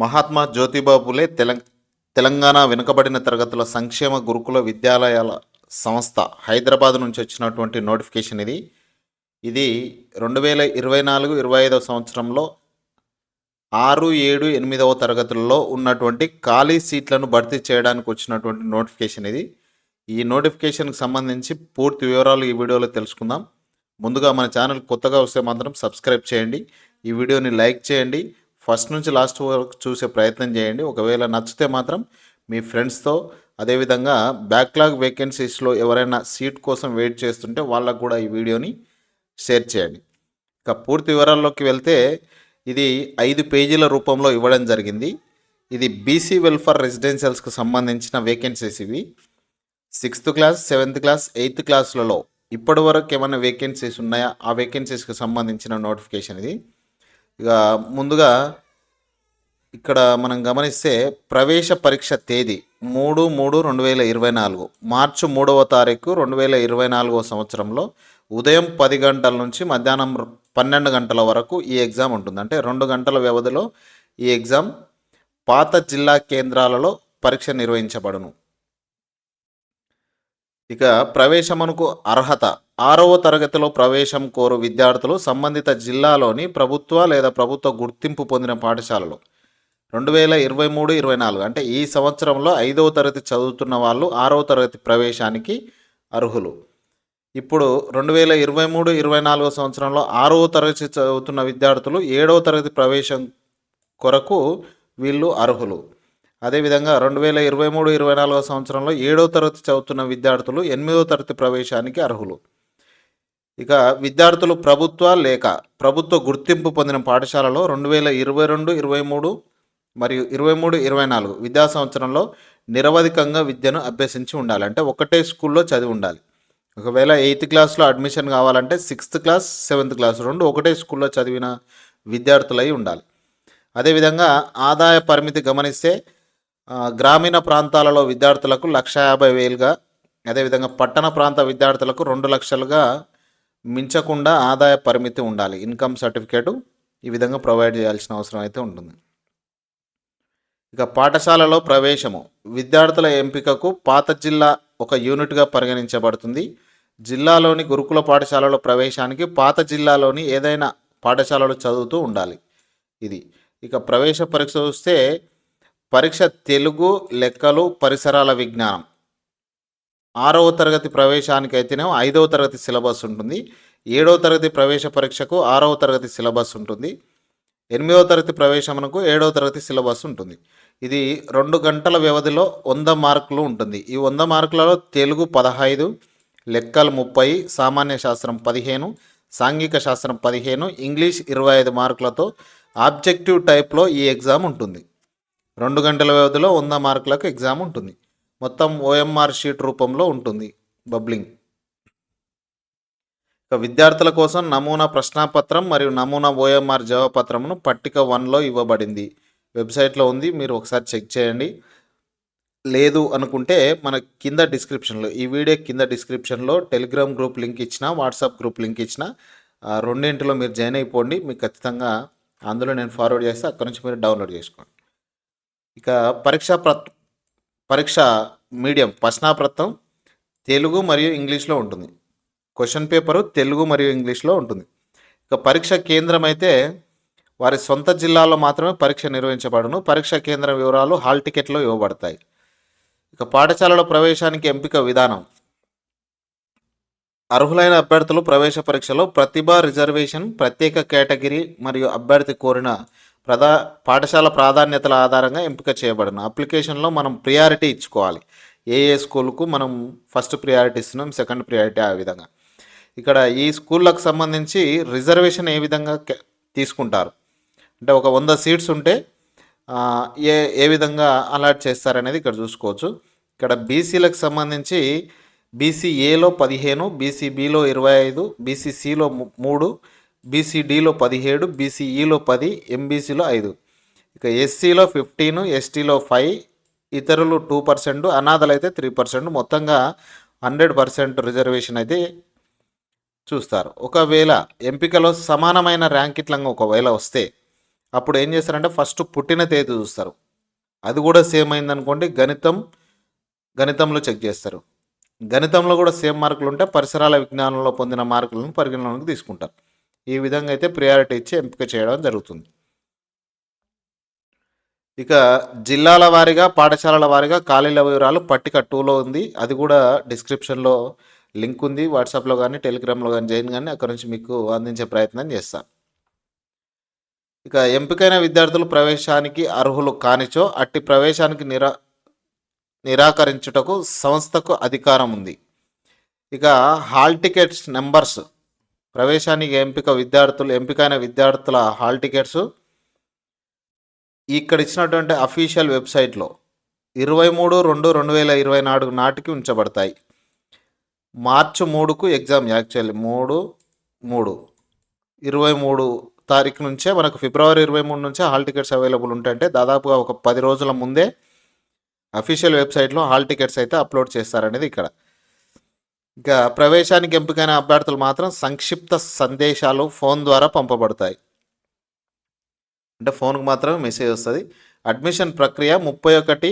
మహాత్మా జ్యోతిబాపులే తెలంగ తెలంగాణ వెనుకబడిన తరగతుల సంక్షేమ గురుకుల విద్యాలయాల సంస్థ హైదరాబాద్ నుంచి వచ్చినటువంటి నోటిఫికేషన్ ఇది. ఇది రెండు వేల ఇరవై నాలుగు ఇరవై ఐదవ సంవత్సరంలో ఆరు ఏడు ఎనిమిదవ తరగతుల్లో ఉన్నటువంటి ఖాళీ సీట్లను భర్తీ చేయడానికి వచ్చినటువంటి నోటిఫికేషన్ ఇది. ఈ నోటిఫికేషన్కి సంబంధించి పూర్తి వివరాలు ఈ వీడియోలో తెలుసుకుందాం. ముందుగా మన ఛానల్ కొత్తగా వస్తే మాత్రం సబ్స్క్రైబ్ చేయండి. ఈ వీడియోని లైక్ చేయండి. ఫస్ట్ నుంచి లాస్ట్ వరకు చూసే ప్రయత్నం చేయండి. ఒకవేళ నచ్చితే మాత్రం మీ ఫ్రెండ్స్తో అదేవిధంగా బ్యాక్లాగ్ వేకెన్సీస్లో ఎవరైనా సీట్ కోసం వెయిట్ చేస్తుంటే వాళ్ళకు కూడా ఈ వీడియోని షేర్ చేయండి. ఇక పూర్తి వివరాల్లోకి వెళ్తే ఇది ఐదు పేజీల రూపంలో ఇవ్వడం జరిగింది. ఇది బీసీ వెల్ఫేర్ రెసిడెన్షియల్స్కి సంబంధించిన వేకెన్సీస్ ఇవి. Sixth class seventh class eighth క్లాస్లలో ఇప్పటి వరకు ఏమైనా వేకెన్సీస్ ఉన్నాయా? ఆ వేకెన్సీస్కి సంబంధించిన నోటిఫికేషన్ ఇది. ఇక ముందుగా ఇక్కడ మనం గమనిస్తే ప్రవేశ పరీక్ష తేదీ మూడు మూడు రెండు వేల ఇరవై నాలుగు. మార్చి మూడవ తారీఖు రెండు వేల ఇరవై నాలుగో సంవత్సరంలో ఉదయం పది గంటల నుంచి మధ్యాహ్నం పన్నెండు గంటల వరకు ఈ ఎగ్జామ్ ఉంటుంది. అంటే రెండు గంటల వ్యవధిలో ఈ ఎగ్జామ్ పాత జిల్లా కేంద్రాలలో పరీక్ష నిర్వహించబడును. ఇక ప్రవేశమునకు అర్హత. ఆరవ తరగతిలో ప్రవేశం కోరు విద్యార్థులు సంబంధిత జిల్లాలోని ప్రభుత్వ లేదా ప్రభుత్వ గుర్తింపు పొందిన పాఠశాలలో రెండు వేల ఇరవై మూడు ఇరవై నాలుగు. అంటే ఈ సంవత్సరంలో ఐదవ తరగతి చదువుతున్న వాళ్ళు ఆరవ తరగతి ప్రవేశానికి అర్హులు. ఇప్పుడు రెండు వేల ఇరవై మూడు ఇరవై నాలుగో సంవత్సరంలో ఆరవ తరగతి చదువుతున్న విద్యార్థులు ఏడవ తరగతి ప్రవేశం కొరకు వీళ్ళు అర్హులు. అదేవిధంగా రెండు వేల ఇరవై మూడు ఇరవై నాలుగో సంవత్సరంలో ఏడవ తరగతి చదువుతున్న విద్యార్థులు ఎనిమిదవ తరగతి ప్రవేశానికి అర్హులు. ఇక విద్యార్థులు ప్రభుత్వ లేక ప్రభుత్వ గుర్తింపు పొందిన పాఠశాలలో రెండు వేల ఇరవై రెండు ఇరవై మూడు మరియు ఇరవై మూడు ఇరవై నాలుగు విద్యా సంవత్సరంలో నిరవధికంగా విద్యను అభ్యసించి ఉండాలి. అంటే ఒకటే స్కూల్లో చదివి ఉండాలి. ఒకవేళ ఎయిత్ క్లాస్లో అడ్మిషన్ కావాలంటే సిక్స్త్ క్లాస్ సెవెంత్ క్లాస్ రెండు ఒకటే స్కూల్లో చదివిన విద్యార్థులై ఉండాలి. అదేవిధంగా ఆదాయ పరిమితి గమనిస్తే గ్రామీణ ప్రాంతాలలో విద్యార్థులకు లక్ష యాభై వేలుగా అదేవిధంగా పట్టణ ప్రాంత విద్యార్థులకు రెండు లక్షలుగా మించకుండా ఆదాయ పరిమితి ఉండాలి. ఇన్కమ్ సర్టిఫికేటు ఈ విధంగా ప్రొవైడ్ చేయాల్సిన అవసరం అయితే ఉంటుంది. ఇక పాఠశాలలో ప్రవేశము. విద్యార్థుల ఎంపికకు పాత జిల్లా ఒక యూనిట్గా పరిగణించబడుతుంది. జిల్లాలోని గురుకుల పాఠశాలలో ప్రవేశానికి పాత జిల్లాలోని ఏదైనా పాఠశాలలో చదువుతూ ఉండాలి. ఇది. ఇక ప్రవేశ పరీక్ష చూస్తే పరీక్ష తెలుగు లెక్కలు పరిసరాల విజ్ఞానం. ఆరవ తరగతి ప్రవేశానికి అయితేనేమో ఐదవ తరగతి సిలబస్ ఉంటుంది. ఏడవ తరగతి ప్రవేశ పరీక్షకు ఆరవ తరగతి సిలబస్ ఉంటుంది. ఎనిమిదవ తరగతి ప్రవేశమునకు ఏడవ తరగతి సిలబస్ ఉంటుంది. ఇది రెండు గంటల వ్యవధిలో వంద మార్కులు ఉంటుంది. ఈ వంద మార్కులలో తెలుగు పదహైదు లెక్కలు ముప్పై సామాన్య శాస్త్రం పదిహేను సాంఘిక శాస్త్రం పదిహేను ఇంగ్లీష్ ఇరవై ఐదు మార్కులతో ఆబ్జెక్టివ్ టైప్లో ఈ ఎగ్జామ్ ఉంటుంది. రెండు గంటల వ్యవధిలో వంద మార్కులకు ఎగ్జామ్ ఉంటుంది. మొత్తం ఓఎంఆర్ షీట్ రూపంలో ఉంటుంది. బబ్లింగ్. ఇక విద్యార్థుల కోసం నమూనా ప్రశ్నాపత్రం మరియు నమూనా ఓఎంఆర్ జవాబపత్రమును పట్టిక వన్లో ఇవ్వబడింది. వెబ్సైట్లో ఉంది మీరు ఒకసారి చెక్ చేయండి. లేదు అనుకుంటే మన కింద డిస్క్రిప్షన్లో ఈ వీడియో కింద డిస్క్రిప్షన్లో టెలిగ్రామ్ గ్రూప్ లింక్ ఇచ్చిన వాట్సాప్ గ్రూప్ లింక్ ఇచ్చిన రెండింటిలో మీరు జాయిన్ అయిపోండి. మీకు ఖచ్చితంగా అందులో నేను ఫార్వర్డ్ చేస్తే అక్కడ నుంచి మీరు డౌన్లోడ్ చేసుకోండి. ఇక పరీక్షా ప్ర పరీక్ష మీడియం ప్రశ్నాపత్రం తెలుగు మరియు ఇంగ్లీష్లో ఉంటుంది. క్వశ్చన్ పేపరు తెలుగు మరియు ఇంగ్లీష్లో ఉంటుంది. ఇక పరీక్ష కేంద్రం అయితే వారి సొంత జిల్లాలో మాత్రమే పరీక్ష నిర్వహించబడును. పరీక్ష కేంద్రం వివరాలు హాల్ టికెట్లో ఇవ్వబడతాయి. ఇక పాఠశాలలో ప్రవేశానికి ఎంపిక విధానం. అర్హులైన అభ్యర్థులు ప్రవేశ పరీక్షలో ప్రతిభ రిజర్వేషన్ ప్రత్యేక కేటగిరీ మరియు అభ్యర్థి కోరిన ప్రధా పాఠశాల ప్రాధాన్యతల ఆధారంగా ఎంపిక చేయబడును. అప్లికేషన్లో మనం ప్రియారిటీ ఇచ్చుకోవాలి. ఏ ఏ స్కూల్కు మనం ఫస్ట్ ప్రియారిటీ ఇస్తున్నాం సెకండ్ ప్రియారిటీ ఆ విధంగా. ఇక్కడ ఈ స్కూళ్ళకు సంబంధించి రిజర్వేషన్ ఏ విధంగా తీసుకుంటారు? అంటే ఒక వంద సీట్స్ ఉంటే ఏ ఏ విధంగా అలాట్ చేస్తారనేది ఇక్కడ చూసుకోవచ్చు. ఇక్కడ బీసీలకు సంబంధించి బీసీఏలో పదిహేను బీసీబీలో ఇరవై ఐదు బీసీసీలో మూడు బీసీడీలో పదిహేడు బీసీఈలో పది ఎంబీసీలో ఐదు. ఇక ఎస్సీలో ఫిఫ్టీన్ ఎస్టీలో ఫైవ్ ఇతరులు టూ పర్సెంట్ అనాథలు అయితే త్రీ పర్సెంట్. మొత్తంగా హండ్రెడ్ పర్సెంట్ రిజర్వేషన్ అయితే చూస్తారు. ఒకవేళ ఎంపికలో సమానమైన ర్యాంక్ ఇట్లంగా ఒకవేళ వస్తే అప్పుడు ఏం చేస్తారంటే ఫస్ట్ పుట్టిన తేదీ చూస్తారు. అది కూడా సేమ్ అయిందనుకోండి గణితం గణితంలో చెక్ చేస్తారు. గణితంలో కూడా సేమ్ మార్కులు ఉంటే పరిసరాల విజ్ఞానంలో పొందిన మార్కులను పరిగణలోకి తీసుకుంటారు. ఈ విధంగా అయితే ప్రియారిటీ ఇచ్చి ఎంపిక చేయడం జరుగుతుంది. ఇక జిల్లాల వారీగా పాఠశాలల వారీగా ఖాళీల వివరాలు పట్టిక టూలో ఉంది. అది కూడా డిస్క్రిప్షన్లో లింక్ ఉంది వాట్సాప్లో కానీ టెలిగ్రామ్లో కానీ జైన్ కానీ అక్కడ నుంచి మీకు అందించే ప్రయత్నం చేస్తాను ఇక ఎంపికైన విద్యార్థులు ప్రవేశానికి అర్హులు కానిచో అట్టి ప్రవేశానికి నిరా నిరాకరించుటకు సంస్థకు అధికారం ఉంది. ఇక హాల్ టికెట్స్ నెంబర్స్ ప్రవేశానికి ఎంపిక విద్యార్థులు ఎంపికైన విద్యార్థుల హాల్ టికెట్స్ ఇక్కడ ఇచ్చినటువంటి అఫీషియల్ వెబ్సైట్లో ఇరవై మూడు రెండు రెండు వేల ఇరవై నాలుగు నాటికి ఉంచబడతాయి. మార్చి మూడుకు ఎగ్జామ్ యాక్చువల్లీ మూడు మూడు. ఇరవై మూడు తారీఖు నుంచే మనకు ఫిబ్రవరి ఇరవై మూడు నుంచే హాల్ టికెట్స్ అవైలబుల్ ఉంటాయంటే దాదాపుగా ఒక పది రోజుల ముందే అఫీషియల్ వెబ్సైట్లో హాల్ టికెట్స్ అయితే అప్లోడ్ చేస్తారనేది ఇక్కడ. ఇక ప్రవేశానికి ఎంపికైన అభ్యర్థులు మాత్రం సంక్షిప్త సందేశాలు ఫోన్ ద్వారా పంపబడతాయి. అంటే ఫోన్కు మాత్రమే మెసేజ్ వస్తుంది. అడ్మిషన్ ప్రక్రియ ముప్పై ఒకటి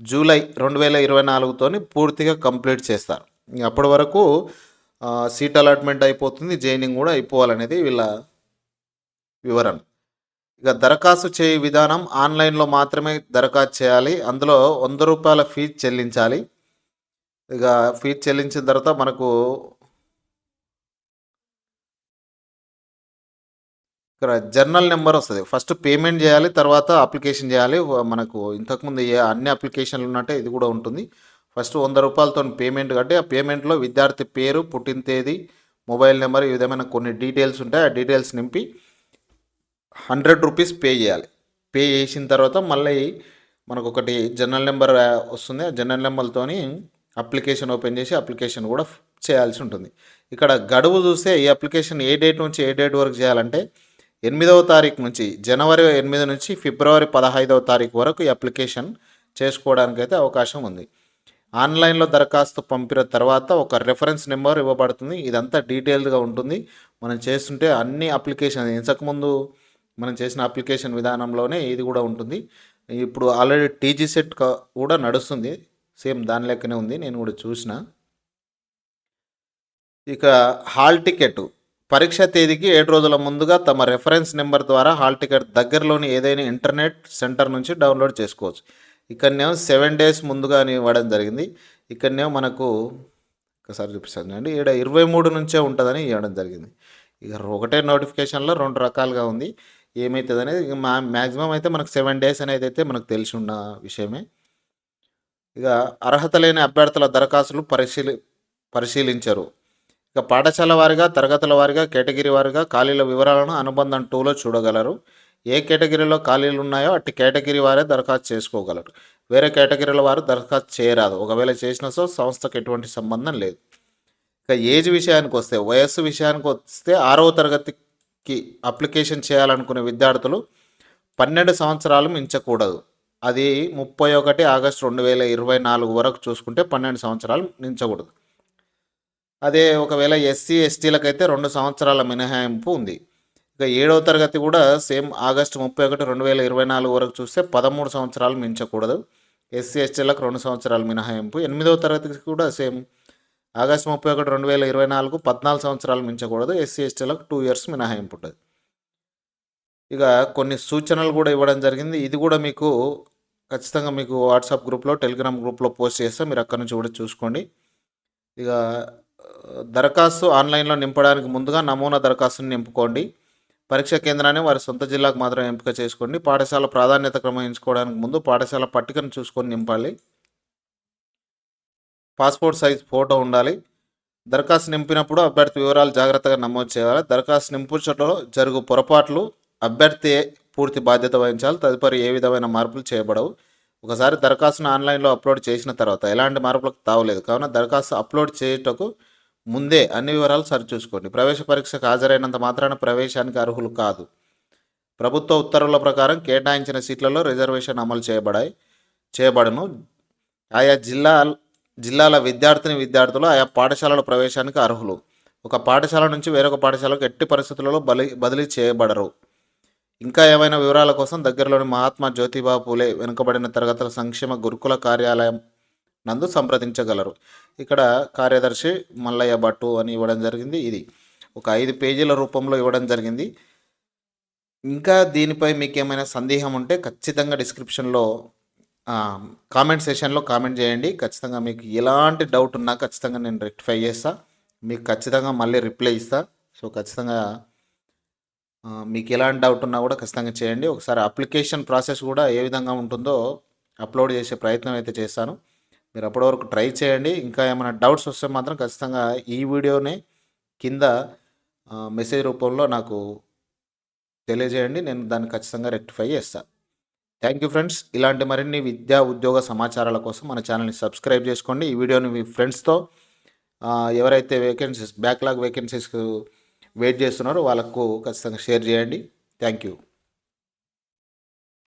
జూలై రెండు వేల ఇరవై నాలుగుతోని పూర్తిగా కంప్లీట్ చేస్తారు. అప్పటి వరకు సీట్ అలాట్మెంట్ అయిపోతుంది జైనింగ్ కూడా అయిపోవాలనేది వీళ్ళ వివరణ. ఇక దరఖాస్తు చేయ విధానం ఆన్లైన్లో మాత్రమే దరఖాస్తు చేయాలి. అందులో వంద రూపాయల ఫీజు చెల్లించాలి. ఇక ఫీజు చెల్లించిన తర్వాత మనకు ఇక్కడ జర్నల్ నెంబర్ వస్తుంది. ఫస్ట్ పేమెంట్ చేయాలి తర్వాత అప్లికేషన్ చేయాలి. మనకు ఇంతకుముందు ఏ అన్ని అప్లికేషన్లు ఉన్నట్టే ఇది కూడా ఉంటుంది. ఫస్ట్ వంద రూపాయలతో పేమెంట్ కట్టి ఆ పేమెంట్లో విద్యార్థి పేరు పుట్టిన తేదీ మొబైల్ నెంబర్ ఈ విధమైన కొన్ని డీటెయిల్స్ ఉంటాయి. ఆ డీటెయిల్స్ నింపి హండ్రెడ్ రూపీస్ పే చేయాలి. పే చేసిన తర్వాత మళ్ళీ మనకు ఒకటి జనరల్ నెంబర్ వస్తుంది. ఆ జనరల్ నెంబర్తోని అప్లికేషన్ ఓపెన్ చేసి అప్లికేషన్ కూడా చేయాల్సి ఉంటుంది. ఇక్కడ గడువు చూస్తే ఈ అప్లికేషన్ ఏ డేట్ నుంచి ఏ డేట్ వరకు చేయాలంటే ఎనిమిదవ తారీఖు నుంచి జనవరి ఎనిమిది నుంచి ఫిబ్రవరి పదహైదవ తారీఖు వరకు ఈ అప్లికేషన్ చేసుకోవడానికి అయితే అవకాశం ఉంది. ఆన్లైన్లో దరఖాస్తు పంపిన తర్వాత ఒక రెఫరెన్స్ నెంబర్ ఇవ్వబడుతుంది. ఇదంతా డీటెయిల్డ్గా ఉంటుంది. మనం చేస్తుంటే అన్ని అప్లికేషన్ ఇంతకుముందు మనం చేసిన అప్లికేషన్ విధానంలోనే ఇది కూడా ఉంటుంది. ఇప్పుడు ఆల్రెడీ టీజీ సెట్ కూడా నడుస్తుంది. సేమ్ దాని లెక్కనే ఉంది. నేను కూడా చూసిన. ఇక హాల్ టికెట్. పరీక్ష తేదీకి ఏడు రోజుల ముందుగా తమ రెఫరెన్స్ నెంబర్ ద్వారా హాల్ టికెట్ దగ్గరలోని ఏదైనా ఇంటర్నెట్ సెంటర్ నుంచి డౌన్లోడ్ చేసుకోవచ్చు. ఇక్కడనేమో సెవెన్ డేస్ ముందుగా ఇవ్వడం జరిగింది. ఇక్కడనేమో మనకు ఒకసారి చూపిస్తాను అండి. ఇక్కడ ఇరవై మూడు నుంచే ఉంటుందని ఇవ్వడం జరిగింది. ఇక ఒకటే నోటిఫికేషన్లో రెండు రకాలుగా ఉంది. ఏమవుతుంది అనేది మా మ్యాక్సిమం అయితే మనకు సెవెన్ డేస్ అనేది అయితే మనకు తెలిసి ఉన్న విషయమే. ఇక అర్హత లేని అభ్యర్థుల దరఖాస్తులు పరిశీలి పరిశీలించరు. ఇక పాఠశాల వారిగా తరగతుల వారిగా కేటగిరీ వారిగా ఖాళీల వివరాలను అనుబంధం టూలో చూడగలరు. ఏ కేటగిరీలో ఖాళీలు ఉన్నాయో అట్టి కేటగిరీ వారే దరఖాస్తు చేసుకోగలరు. వేరే కేటగిరీల వారు దరఖాస్తు చేయరాదు. ఒకవేళ చేసిన సో సంస్థకు ఎటువంటి సంబంధం లేదు. ఇక ఏజ్ విషయానికి వస్తే వయస్సు విషయానికి వస్తే ఆరవ తరగతికి అప్లికేషన్ చేయాలనుకునే విద్యార్థులు పన్నెండు సంవత్సరాలు మించకూడదు. అది ముప్పై ఒకటి ఆగస్టు రెండు వేల ఇరవై నాలుగు వరకు చూసుకుంటే పన్నెండు సంవత్సరాలు మించకూడదు. అదే ఒకవేళ ఎస్సీ ఎస్టీలకైతే రెండు సంవత్సరాల మినహాయింపు ఉంది. ఇక ఏడవ తరగతి కూడా సేమ్ ఆగస్టు ముప్పై ఒకటి రెండు వేల ఇరవై నాలుగు వరకు చూస్తే పదమూడు సంవత్సరాలు మించకూడదు. ఎస్సీ ఎస్టీలకు రెండు సంవత్సరాలు మినహాయింపు. ఎనిమిదవ తరగతికి కూడా సేమ్ ఆగస్టు ముప్పై ఒకటి రెండు వేల ఇరవై నాలుగు పద్నాలుగు సంవత్సరాలు మించకూడదు. ఎస్సీ ఎస్టీలకు టూ ఇయర్స్ మినహాయింపు ఉంటుంది. ఇక కొన్ని సూచనలు కూడా ఇవ్వడం జరిగింది. ఇది కూడా మీకు ఖచ్చితంగా మీకు వాట్సాప్ గ్రూప్లో టెలిగ్రామ్ గ్రూప్లో పోస్ట్ చేస్తే. మీరు అక్కడ నుంచి కూడా చూసుకోండి. ఇక దరఖాస్తు ఆన్లైన్లో నింపడానికి ముందుగా నమూనా దరఖాస్తుని నింపుకోండి. పరీక్ష కేంద్రాన్ని వారి సొంత జిల్లాకు మాత్రం ఎంపిక చేసుకోండి. పాఠశాల ప్రాధాన్యత క్రమం ఎంచుకోవడానికి ముందు పాఠశాల పట్టికను చూసుకొని నింపాలి. పాస్పోర్ట్ సైజ్ ఫోటో ఉండాలి. దరఖాస్తు నింపినప్పుడు అభ్యర్థి వివరాలు జాగ్రత్తగా నమోదు చేయాలి. దరఖాస్తు నింపుచటలో జరుగు పొరపాట్లు అభ్యర్థి పూర్తి బాధ్యత వహించాలి. తదుపరి ఏ విధమైన మార్పులు చేయబడవు. ఒకసారి దరఖాస్తును ఆన్లైన్లో అప్లోడ్ చేసిన తర్వాత ఎలాంటి మార్పులకు తావలేదు. కావున దరఖాస్తు అప్లోడ్ చేయుటకు ముందే అన్ని వివరాలు సరిచూసుకోండి ప్రవేశ పరీక్షకు హాజరైనంత మాత్రాన ప్రవేశానికి అర్హులు కాదు. ప్రభుత్వ ఉత్తర్వుల ప్రకారం కేటాయించిన సీట్లలో రిజర్వేషన్ అమలు చేయబడాయి. చేయబడను. ఆయా జిల్లా జిల్లాల విద్యార్థిని విద్యార్థులు ఆయా పాఠశాలల ప్రవేశానికి అర్హులు. ఒక పాఠశాల నుంచి వేరొక పాఠశాలకు ఎట్టి పరిస్థితులలో బలి బదిలీ చేయబడరు. ఇంకా ఏమైనా వివరాల కోసం దగ్గరలోని మహాత్మా జ్యోతిబా పూలే వెనుకబడిన తరగతుల సంక్షేమ గురుకుల కార్యాలయం నందు సంప్రదించగలరు. ఇక్కడ కార్యదర్శి మల్లయ్య భట్టు అని ఇవ్వడం జరిగింది. ఇది ఒక ఐదు పేజీల రూపంలో ఇవ్వడం జరిగింది. ఇంకా దీనిపై మీకు ఏమైనా సందేహం ఉంటే ఖచ్చితంగా డిస్క్రిప్షన్లో కామెంట్ సెషన్లో కామెంట్ చేయండి. ఖచ్చితంగా మీకు ఎలాంటి డౌట్ ఉన్నా ఖచ్చితంగా నేను రెక్టిఫై చేస్తా. మీకు ఖచ్చితంగా మళ్ళీ రిప్లై ఇస్తా. సో ఖచ్చితంగా మీకు ఎలాంటి డౌట్ ఉన్నా కూడా ఖచ్చితంగా చేయండి. ఒకసారి అప్లికేషన్ ప్రాసెస్ కూడా ఏ విధంగా ఉంటుందో అప్లోడ్ చేసే ప్రయత్నం అయితే చేస్తాను. మీరు అప్పటి వరకు ట్రై చేయండి. ఇంకా ఏమైనా డౌట్స్ వస్తే మాత్రం ఖచ్చితంగా ఈ వీడియోని కింద మెసేజ్ రూపంలో నాకు తెలియజేయండి. నేను దాన్ని ఖచ్చితంగా రెక్టిఫై చేస్తాను థ్యాంక్ యూ ఫ్రెండ్స్. ఇలాంటి మరిన్ని విద్యా ఉద్యోగ సమాచారాల కోసం మన ఛానల్ని సబ్స్క్రైబ్ చేసుకోండి. ఈ వీడియోని మీ ఫ్రెండ్స్తో ఎవరైతే వేకెన్సీస్ బ్యాక్లాగ్ వేకెన్సీస్ వెయిట్ చేస్తున్నారో వాళ్ళకు ఖచ్చితంగా షేర్ చేయండి. Thank you.